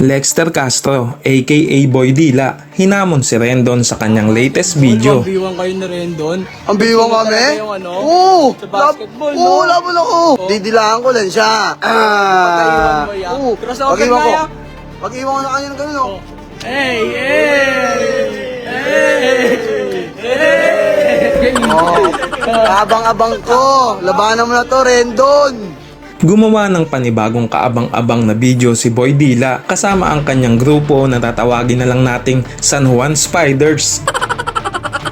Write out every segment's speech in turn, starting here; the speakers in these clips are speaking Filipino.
Lexter Castro, aka Boy Dila, hinamon si Rendon sa kanyang latest video. Magbiwang kayo na rin doon. Ang biwang kami? Ano? Oo! Sa basketball, lab- Oo, no? laban ako! Didilaan ko lang siya. Ah! Oo. Crossover Pag-iwan na, ko. Pag-iwan ko na kanya ng ganun, oh. Hey! Hey! Hey! Hey! Oh, abang-abang ko. Labanan mo na to, Rendon. Gumawa ng panibagong kaabang-abang na video si Boy Dila kasama ang kanyang grupo na tatawagin na lang nating San Juan Spiders.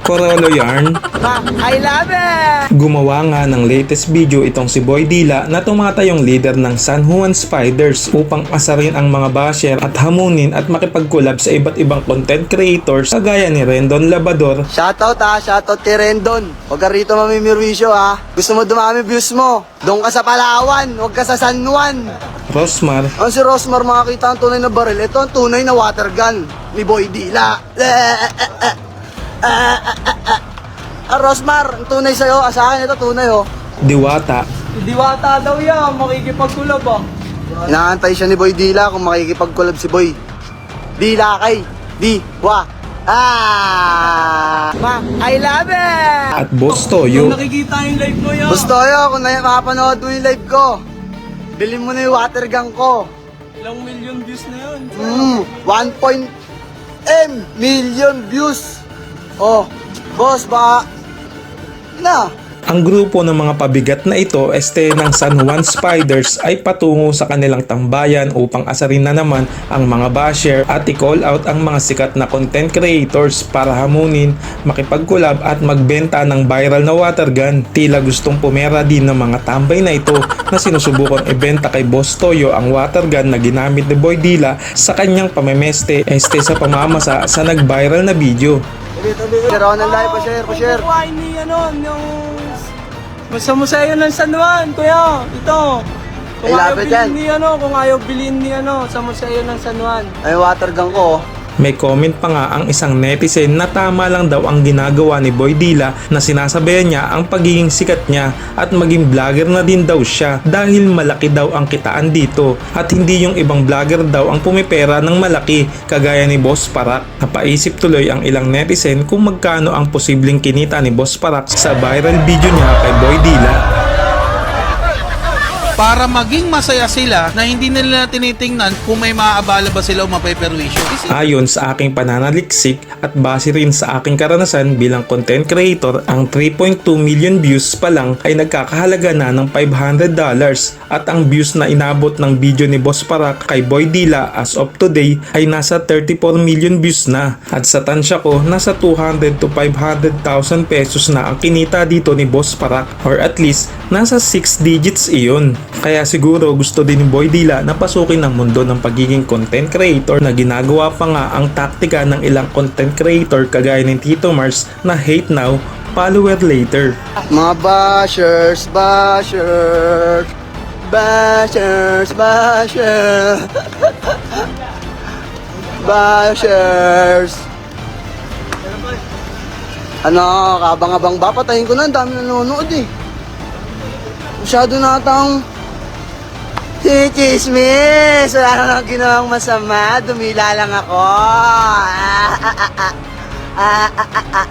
Corolo Yarn, Ma, I love it! Gumawa nga ng latest video itong si Boy Dila na tumatayong leader ng San Juan Spiders upang asarin ang mga basher at hamunin at makipag-collab sa iba't ibang content creators kagaya ni Rendon Labador, Shoutout ha, shoutout kay Rendon. Huwag ka rito mamimirwisyo ha. Gusto mo dumami views mo? Doon ka sa Palawan, huwag ka sa San Juan. Rosmar, Ang si Rosmar makakita ang tunay na baril. Ito ang tunay na water gun ni Boy Dila. Ah, Rosmar, ang tunay sa'yo. Ah, sa akin ito tunay oh. Diwata, Diwata daw yan, makikipagkulab ah. Inaantay siya ni Boy Dila kung makikipag-collab si Boy. Dila kay Di Wa. Ah! Ma, I love it! at Boss Kung Toyo. nakikita yung live mo yan. Gusto yo, kung na makapanood mo yung live ko, bilhin mo na yung water gun ko. Ilang million views na yun. Mm, 1.m million views. Oh, boss, ba? Na. Ang grupo ng mga pabigat na ito, este ng San Juan Spiders ay patungo sa kanilang tambayan upang asarin na naman ang mga basher at i-call out ang mga sikat na content creators para hamunin, makipag-collab at magbenta ng viral na water gun. Tila gustong pumera din ng mga tambay na ito na sinusubukang ibenta kay Boss Toyo ang water gun na ginamit ni Boy Dila sa kanyang pamemeste este sa pamamasa sa nag-viral na video. Share ako ng live, pa-share, pa-share. Kuha ni ano, yung... Basta mo sa'yo ng San Juan, kuya. Ito. Kung Ay, ayaw lapit bilhin yan. ni ano, kung ayaw bilhin ni ano, sa mo sa'yo ng San Juan. Ay, water gun ko, oh. May comment pa nga ang isang netizen na tama lang daw ang ginagawa ni Boy Dila na sinasabayan niya ang pagiging sikat niya at maging vlogger na din daw siya dahil malaki daw ang kitaan dito at hindi yung ibang vlogger daw ang pumipera ng malaki kagaya ni Boss Parak. Napaisip tuloy ang ilang netizen kung magkano ang posibleng kinita ni Boss Parak sa viral video niya kay Boy Dila. Para maging masaya sila na hindi nila tinitingnan kung may maaabala ba sila o mapeperwisyo. Ayon sa aking pananaliksik at base rin sa aking karanasan bilang content creator, ang 3.2 million views pa lang ay nagkakahalaga na ng $500 at ang views na inabot ng video ni Boss Parak kay Boy Dila as of today ay nasa 34 million views na at sa tansya ko nasa 200 to 500,000 pesos na ang kinita dito ni Boss Parak or at least nasa 6 digits iyon. Kaya siguro gusto din ni Boy Dila na pasukin ang mundo ng pagiging content creator na ginagawa pa nga ang taktika ng ilang content creator kagaya ni Tito Mars na hate now, follower later. Mga bashers, bashers, bashers, bashers, bashers. Ano, kabang-abang ba? Patayin ko na, dami nanonood eh. Masyado na atang si Chismis. Wala na lang ginawang masama. Dumila lang ako. Ah, ah, ah, ah. Ah, ah, ah, ah.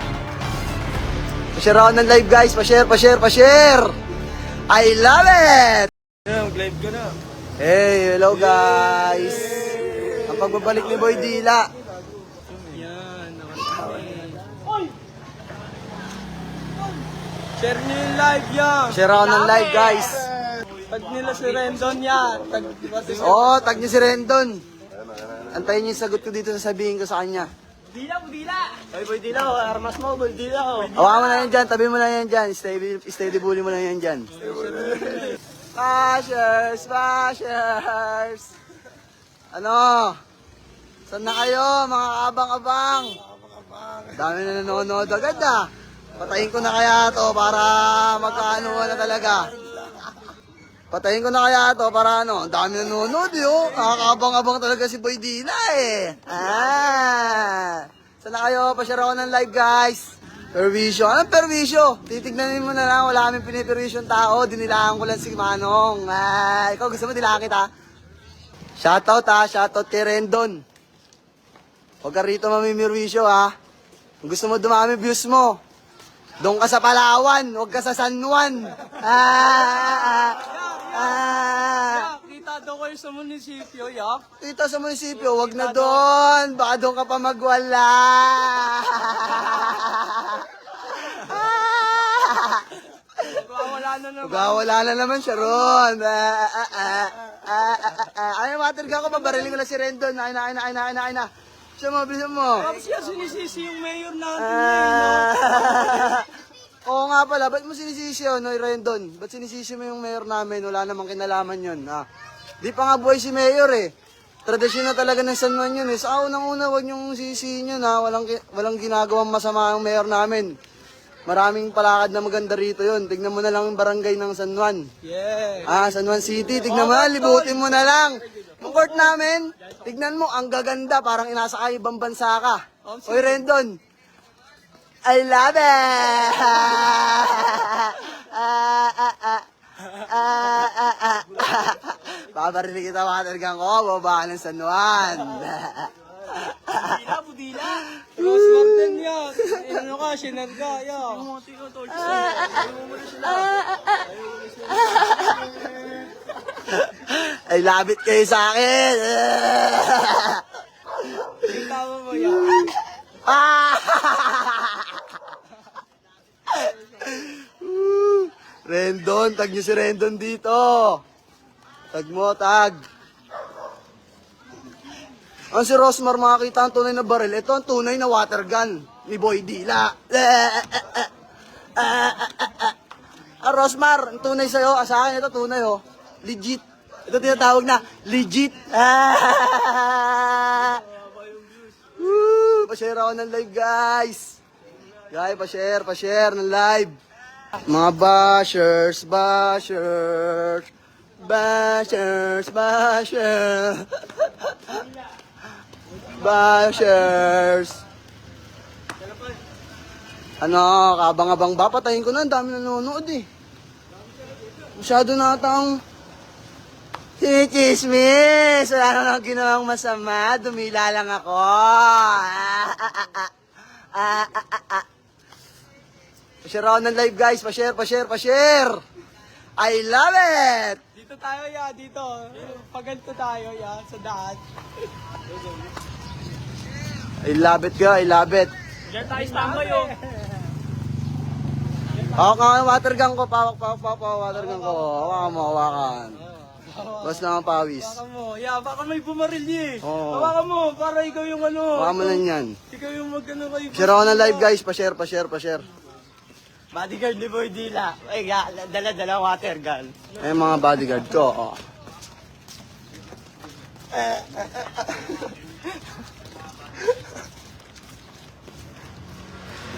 Pa-share ako ng live guys. Pa-share, pa-share, pa-share. I love it! Ayun, live ka na. Hey, hello guys. Ang pagbabalik ni Boy Dila. Share niyo yung live yan. Share ako ng live guys. Tag nila si Rendon yan. Tag, si Oh, tag niyo si Rendon. Antayin niyo yung sagot ko dito sasabihin ko sa kanya. Dila, Budila! Ay, Boy Dila, oh, armas mo, Boy Dila. oh. Hawakan mo na yan dyan, tabi mo na yan dyan. Stay, steady bully mo na yan dyan. Bashers, bashers. Ano? Saan na kayo, mga abang-abang? Dami na nanonood agad ah. Patayin ko na kaya to para magkaano na talaga. Patayin ko na kaya to para ano, ang dami nanonood yo. Nakakabang-abang talaga si Boy Dila eh. Ah. Saan na kayo? Pa-share ako ng live guys. Perwisyo. Anong perwisyo? Titignan mo na lang. Wala kaming piniperwisyon tao. Dinilaan ko lang si Manong. Ah, ikaw gusto mo dilaan kita? Shoutout ha, shoutout kay Rendon. Huwag ka rito mamimirwisyo ha. Kung gusto mo dumami views mo, doon ka sa Palawan, huwag ka sa San Juan. Ah, ah, ah. Yak, kita daw kayo sa munisipyo, yak. Dito sa munisipyo, wag na doon. Baka doon ka pa magwala. Wala na naman. Magwawala na naman siya ron. Ah, ah, ah, ah, ah, ah, ah. Ay, water gun ko pa. Barilin ko na si Rendon. Ay na, ay na, ay na, ay na, ay na. Bilisan mo, bilisan mo. Tapos siya sinisisi yung mayor natin? Ah. Oo nga pala, ba't mo sinisisi yun, Noy Rendon? Ba't sinisisi mo yung mayor namin? Wala namang kinalaman yun, ha? Di pa nga buhay si mayor, eh. Tradisyon na talaga ng San Juan yun, eh. Sa unang-una, huwag niyong sisihin yun, ha? Walang, walang ginagawang masama ang mayor namin. Maraming palakad na maganda rito yun. Tignan mo na lang yung barangay ng San Juan. Yeah. Ah, San Juan City, tignan mo na, libutin mo na lang. Yung court namin, tignan mo, ang gaganda, parang inasa ka ibang bansa ka. Oy, Rendon, I love it! Ah. Babarinig kita water gun ko, baba ng San Juan. Budila, budila. Rose Garden yan. Ano ka, shinar ka, yak. I love it kayo sa akin. Yung tama mo, yak. Ah! Rendon, tag niyo si Rendon dito. Tag mo, tag. Ang si Rosmar makakita ang tunay na baril. Ito ang tunay na water gun ni Boy Dila. Ah, Rosmar, ang tunay sa'yo, ah, sa akin ito tunay oh. Legit. Ito tinatawag na legit. Ah! Woo! Pa-share ako ng live, guys. Guys, pa-share, pa-share ng live. Mga bashers, bashers, bashers, bashers, bashers. Ano, kabang-abang ba? Patayin ko na, ang dami nanonood eh. Masyado na atang Sinichismis! Wala naman akong ginawang masama. Dumila lang ako. Ah, ah, ah, ah. Ah, ah, ah, ah. Pa-share ako ng live guys. Pa-share, pa-share, pa-share. I love it! Dito tayo, ya, dito. Paganto tayo, ya, sa daan. I love it ka, I love it. Diyan tayo standby, oh. Hawak nga yung water gun ko. Pawak, pawak, pawak, pawak, water gun ko. Hawakan mo, hawakan. Bas na ang pawis. Hawakan mo. Ya, baka may bumaril niya eh. Oo. Hawakan mo, para ikaw yung ano. Hawakan mo lang yan. Ikaw yung magano kayo. Share ako ng live guys. Pa-share, pa-share, pa-share. Bodyguard ni Boy Dila. Ay, dala-dala water gun. Eh mga bodyguard ko. Oh.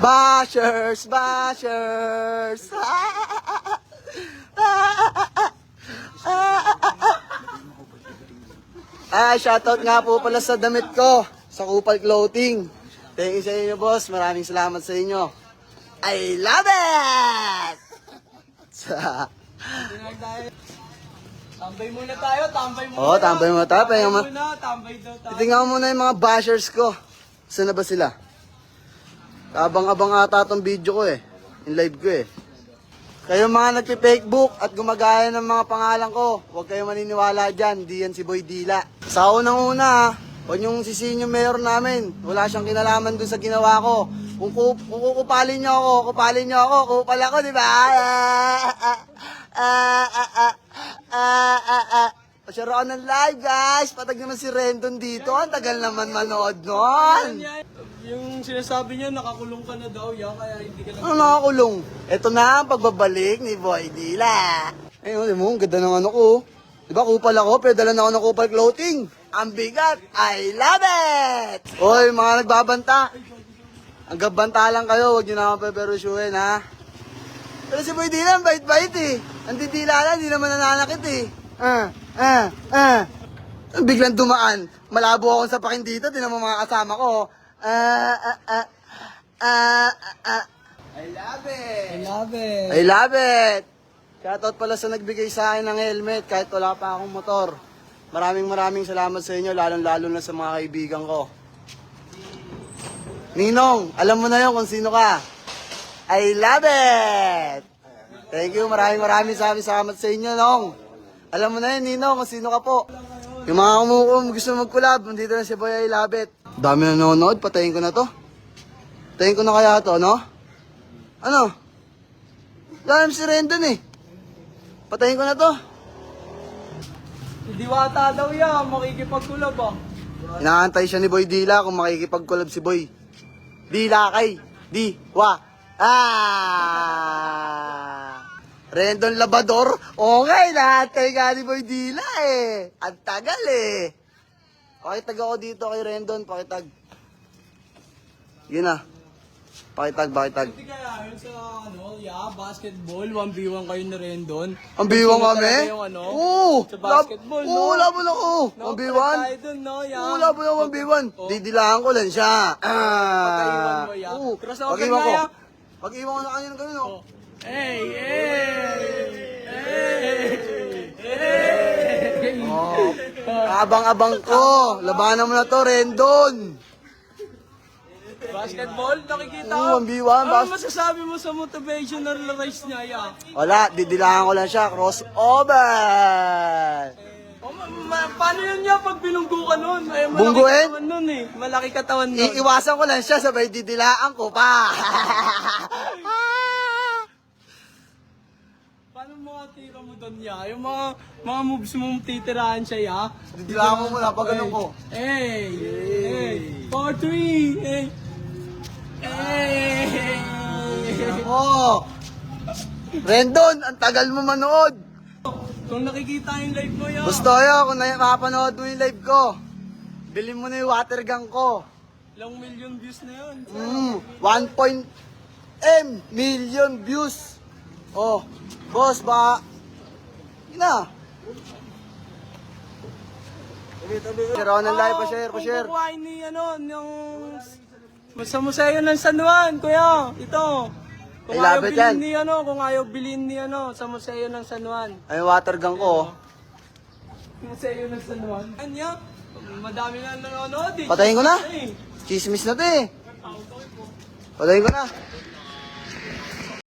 Bashers, bashers. Ah, shoutout nga po pala sa damit ko, sa Kupal Clothing. Thank you sa inyo, boss. Maraming salamat sa inyo. I love it! Tambay muna tayo, tambay muna. Oo, tambay muna tayo, mo- muna, tambay daw tayo. Tingnan mo muna yung mga bashers ko. Saan na ba sila? Abang-abang ata tong video ko eh. In live ko eh. Kayo mga nagpi-fakebook at gumagaya ng mga pangalan ko, huwag kayo maniniwala dyan. Di yan si Boy Dila. Sa unang-una, huwag niyong sisihin yung mayor namin. Wala siyang kinalaman dun sa ginawa ko. Kung, ku kukupalin niyo ako, kupalin niyo ako, kupal ako, di ba? Ah, ah, ah, ah, ah, ah, ah. Pasyaro ako ng live, guys. Patag naman si Rendon dito. Ang tagal naman manood nun. Yung sinasabi niya, nakakulong ka na daw, ya, kaya hindi ka na... Ano nakakulong? Ito na ang pagbabalik ni Boy Dila. Eh, ano mo, ang ganda ng ano ko. Di ba, kupal ako, pero dala na ako ng kupal clothing. Ang bigat, I love it! Hoy, mga nagbabanta. Ang gabanta lang kayo, huwag nyo na akong peperusyuhin, ha? Pero si Boy Dila, ang bait-bait eh. Ang didila lang, hindi naman nananakit eh. Ah, ah, ah. Biglang dumaan. Malabo akong sapakin dito, tinan mo mga kasama ko. Ah, ah, ah, ah, ah, ah. I love it. I love it. I love it! Shoutout pala sa nagbigay sa akin ng helmet kahit wala pa akong motor. Maraming maraming salamat sa inyo, lalong-lalo na sa mga kaibigan ko. Ninong, alam mo na yun kung sino ka. I love it! Thank you, maraming maraming salamat salamat sa inyo, Nong. Alam mo na yun, Ninong, kung sino ka po. Yung mga kumukum gusto mag-collab, nandito na si Boy I love it. Dami na nanonood, patayin ko na to. Patayin ko na kaya to, no? Ano? Dami si Rendon eh. Patayin ko na to. Diwata daw yan, makikipagkulab ah. Inaantay siya ni Boy Dila kung makikipag-collab si Boy. Dila kay. Di. Wa. Ah! Rendon Labador. Okay, naantay nga ni Boy Dila eh. Ang tagal eh. Pakitag ako dito kay Rendon. Pakitag. Yun na. Pakitag, pakitag. Hindi kaya yun sa ano, yeah, basketball, 1v1 kayo na rin doon. Ang biwang kami? Yung, ano, Oo! Sa basketball, no? Oo, labo lang ako. No, Ang biwan? tayo dun, no, yeah. Oo, labo lang ang biwan. Oh. Didilaan ko lang siya. Pagkaiwan Ah! mo, yeah. Oo. Crossover Pag-iwan nga, ko. yeah. Pag-iwan ko na kanya ng ganun, oh. Oh. Hey, hey! Hey! Hey! Oh. Abang-abang ko. Labanan mo na to, Rendon. Basketball, nakikita Oo, ang biwan, Ano bas- masasabi mo sa motivational race niya, yeah? Wala, didilaan ko lang siya. Crossover. Oh, ma- ma- paano yun niya pag binunggo ka nun? Ay, malaki Bungguin? katawan nun eh. Malaki katawan nun. Iiwasan ko lang siya, sabay didilaan ko pa. Paano mga tira mo doon, ya? Yung mga mga moves mo titirahan siya, ya? didilaan ko muna pag ganun ko. Hey! Hey! For three! Hey! Oh. Rendon, ang tagal mo manood. Kung nakikita yung live mo, ya. Gusto yo, kung na mapanood mo yung live ko, bilhin mo na yung water gun ko. Ilang million views na yun. Mm, 1.m million views. Oh, boss, ba? Yun na. Share ako ng live, pa-share, pa-share. Kung kukuhain ni, ano, ng... Sa museo ng San Juan, kuya. Ito. Kung Ay, ayaw labit bilhin yan. ni, ano, kung ayaw bilhin ni, ano, sa museo ng San Juan. Ay, water gun ko. oh. Museo ng San Juan. Kanya, madami na nanonood eh. Patayin ko na. Chismis na to eh. Patayin ko na.